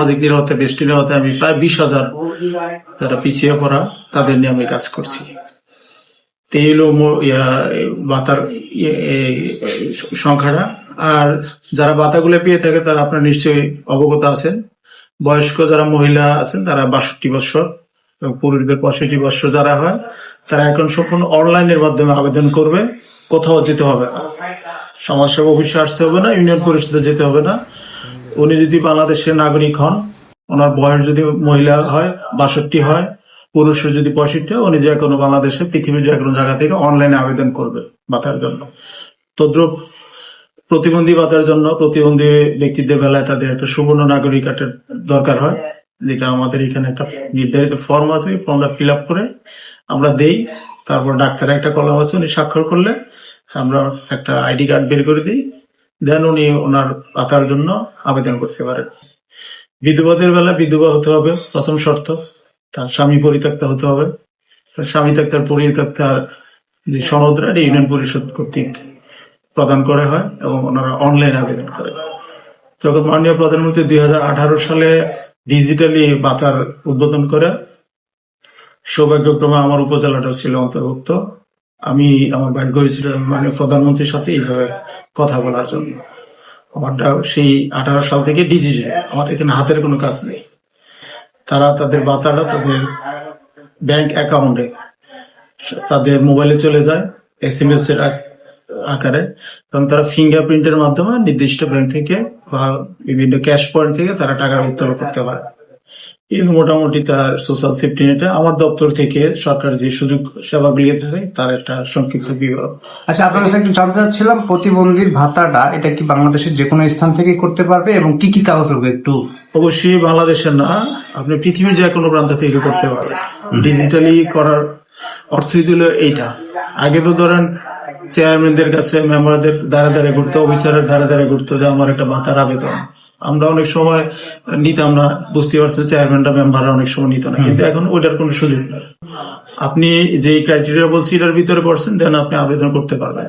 সামাজিক নিরাপত্তা বেষ্টি নিরাপত্তা আমি প্রায় বিশ হাজার যারা পিছিয়ে পড়া তাদের নিয়ে আমি কাজ করছি। তো এই হলো মো- এই বাতার ইয়ে, সংখ্যাটা। আর যারা বাতাগুলো পেয়ে থাকে তারা আপনার নিশ্চয়ই অবগত আছেন। বয়স্ক যারা মহিলা আছেন তারা বাষট্টি বছর এবং পুরুষদের পঁয়ষট্টি বছর যারা হয় তারা এখন সম্পূর্ণ অনলাইনের মাধ্যমে আবেদন করবে কোথাও যেতে হবে না। সমাজসেবা অফিসে আসতে হবে না ইউনিয়ন পরিষদে যেতে হবে না। উনি যদি বাংলাদেশের নাগরিক হন, ওনার বয়স যদি মহিলা হয়, বাষট্টি হয় পুরুষের যদি পঁয়ষট্টি হয়, উনি যে কোনো বাংলাদেশে, পৃথিবীর যে কোনো জায়গা থেকে অনলাইনে আবেদন করবে বাতার জন্য। তদ্রুপ প্রতিবন্ধী বাতার জন্য প্রতিবন্ধী ব্যক্তিদের বেলায় তাদের একটা সুবর্ণ নাগরিক কার্ডের দরকার হয়, যেটা আমাদের এখানে একটা নির্ধারিত ফর্ম আছে ফর্মটা ফিল আপ করে আমরা দেই, তারপর ডাক্তারের একটা কলম আছে, উনি স্বাক্ষর করলে আমরা একটা আইডি কার্ড বের করে দিই দেন উনি ওনার ভাতার জন্য আবেদন করতে পারেন। বিধবাদের বেলা বিধবা হতে হবে, প্রথম শর্ত। তার স্বামী পরিত্যক্ত হতে হবে। স্বামী থাকতার পরিত্যক্তার যে সনদরা ইউনিয়ন পরিষদ কর্তৃক প্রদান করা হয় এবং ওনারা অনলাইন আবেদন করে। যখন মাননীয় প্রধানমন্ত্রী দুই হাজার আঠারো সালে ডিজিটালি বাতার উদ্বোধন করে, সৌভাগ্যক্রমে আমার উপজেলাটা ছিল অন্তর্ভুক্ত। আমি আমার ভাগ্য হয়েছিল মাননীয় প্রধানমন্ত্রীর সাথে এইভাবে কথা বলার জন্য। আমারটা সেই আঠারো সাল থেকে ডিজিটাল, আমার এখানে হাতের কোনো কাজ নেই। তারা তাদের বাতাটা তাদের ব্যাংক অ্যাকাউন্টে তাদের মোবাইলে চলে যায় এস এম এস এর আকারে, এবং তারা ফিঙ্গারপ্রিন্টের মাধ্যমে নির্দিষ্ট ব্যাংক থেকে বা বিভিন্ন ক্যাশ পয়েন্ট থেকে তারা টাকা উত্তোলন করতে পারে। মোটামুটি তার সোশ্যাল সেফটি নেটে আমার দপ্তর থেকে সরকার যে সুযোগ সেবাগুলি থাকে তার একটা সংক্ষিপ্ত বিবরণ। আচ্ছা আপনার কাছে একটু জানতে চাচ্ছিলাম প্রতিবন্ধীর ভাতাটা এটা কি বাংলাদেশের যে কোনো স্থান থেকে করতে পারবে এবং কি কি কাগজ লাগবে একটু? অবশ্যই বাংলাদেশের না আপনি পৃথিবীর যে কোনো প্রান্ত থেকে করতে পারবেন। ডিজিটালি করার অর্থই দিল এইটা। আগে তো ধরেন চেয়ারম্যানদের কাছে মেম্বারদের দ্বারা দ্বারা ঘুরতো অফিসারের দ্বারা দ্বারা ঘুরতো যে আমার একটা ভাতার আবেদন। আমরা অনেক সময় নিতাম না বুঝতে পারছি চেয়ারম্যানরা মেম্বাররা অনেক সময় নিত না। কিন্তু এখন ওইটার কোনো সুযোগ নেই। আপনি যে ক্রাইটেরিয়া বলছি এটার ভিতরে পড়ছেন দেন আপনি আবেদন করতে পারবেন।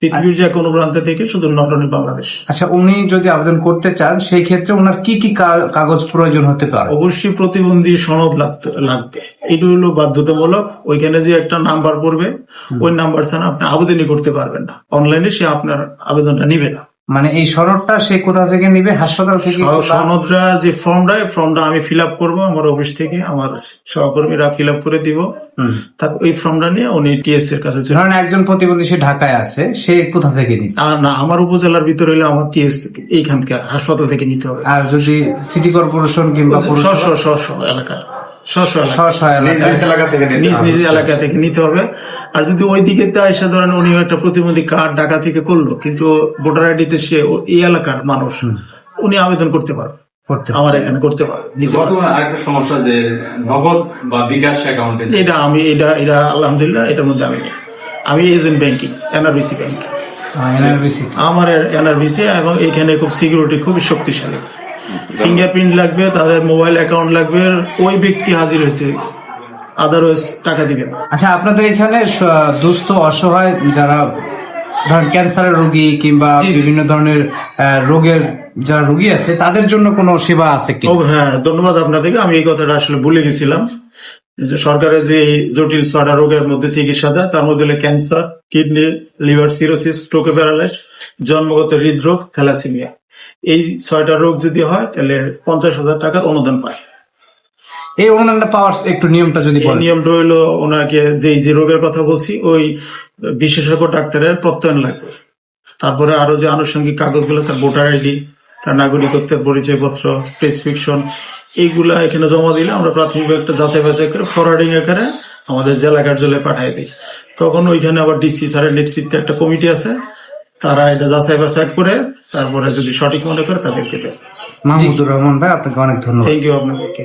পৃথিবীর যে কোনো প্রান্ত থেকে শুধু নট অনলি বাংলাদেশ আচ্ছা উনি যদি আবেদন করতে চান সেই ক্ষেত্রে ওনার কি কি কাগজ প্রয়োজন হতে পারে? অবশ্যই প্রতিবন্ধী সনদ লাগতে- লাগবে। এটা হলো বাধ্যতামূলক। ওইখানে যে একটা নাম্বার পড়বে ওই নাম্বার ছাড়া আপনি আবেদনই করতে পারবেন না। অনলাইনে সে আপনার আবেদনটা নিবে না। মানে এই সনদটা সে কোথা থেকে নিবে? হাসপাতাল থেকে সনদটা যে ফর্মটা ফর্মটা আমি ফিল আপ করব আমার অফিস থেকে আমার সহকর্মীরা ফিল আপ করে দিব। তারপর ওই ফর্মটা নিয়ে উনি টিএস এর কাছে চলে একজন প্রতিবন্ধী সে ঢাকায় আছে সে কোথা থেকে নিবে? আর না আমার উপজেলার ভিতরে হলে আমার টিএস থেকে এইখান থেকে হাসপাতাল থেকে নিতে হবে। আর যদি সিটি কর্পোরেশন কিংবা এলাকা নিজ নিজ এলাকা থেকে নিতে হবে। আর যদি ওই দিকে এসে ধরেন উনি একটা প্রতিবন্ধী কার্ড ঢাকা থেকে করল কিন্তু ভোটার আইডিতে সে এই এলাকার মানুষ উনি আবেদন করতে পারবে। আমার এখানে করতে পারবে। নিতে পারবে। বর্তমানে আরেকটা সমস্যা যে নগদ বা বিকাশ অ্যাকাউন্টে এটা আমি এটা এটা আলহামদুলিল্লাহ এটার মধ্যে আমি আমি agent banking NRBC bank. NRBC আমার এনআরবিসি এবং এখানে খুব সিকিউরিটি খুবই শক্তিশালী। ফিঙ্গারপ্রিন্ট লাগবে তাদের মোবাইল অ্যাকাউন্ট লাগবে ওই ব্যক্তি হাজির হইতে আদারওয়াইজ টাকা দিবে আচ্ছা আপনাদের এখানে দুস্থ অসহায় যারা ধরেন ক্যান্সারের রোগী কিংবা। বিভিন্ন ধরনের রোগের যারা রোগী আছে তাদের জন্য কোনো সেবা আছে কি? হ্যাঁ ধন্যবাদ আপনাদেরকে। আমি এই কথাটা আসলে ভুলে গেছিলাম। যে সরকারের যে এই জটিল ছটা রোগের মধ্যে চিকিৎসা দেয় তার মধ্যে হলো ক্যান্সার কিডনি লিভার সিরোসিস স্ট্রোকে প্যারালাইস জন্মগত হৃদরোগ থ্যালাসিমিয়া। এই ছয়টা রোগ যদি হয় তাহলে পঞ্চাশ হাজার টাকার অনুদান পায়। এই অনুদানটা পাওয়ার একটু নিয়মটা যদি নিয়মটা হইল ওনাকে যে যে রোগের কথা বলছি ওই বিশেষজ্ঞ ডাক্তারের প্রত্যয়ন লাগবে। তারপরে আরও যে আনুষঙ্গিক কাগজগুলো তার ভোটার আইডি তার নাগরিকত্বের পরিচয়পত্র প্রেসক্রিপশন এইগুলা এখানে জমা দিলে আমরা প্রাথমিক একটা যাচাই বাছাই করে ফরওয়ার্ডিং আকারে আমাদের জেলা কার্যালয়ে পাঠিয়ে দিই। তখন ওইখানে আবার ডিসি স্যারের নেতৃত্বে একটা কমিটি আছে। তারা এটা যাচাই বাছাই করে তারপরে যদি সঠিক মনে করে তাদেরকে দেয়। মাহমুদুর রহমান ভাই আপনাকে অনেক ধন্যবাদ। থ্যাংক ইউ আপনাদেরকে।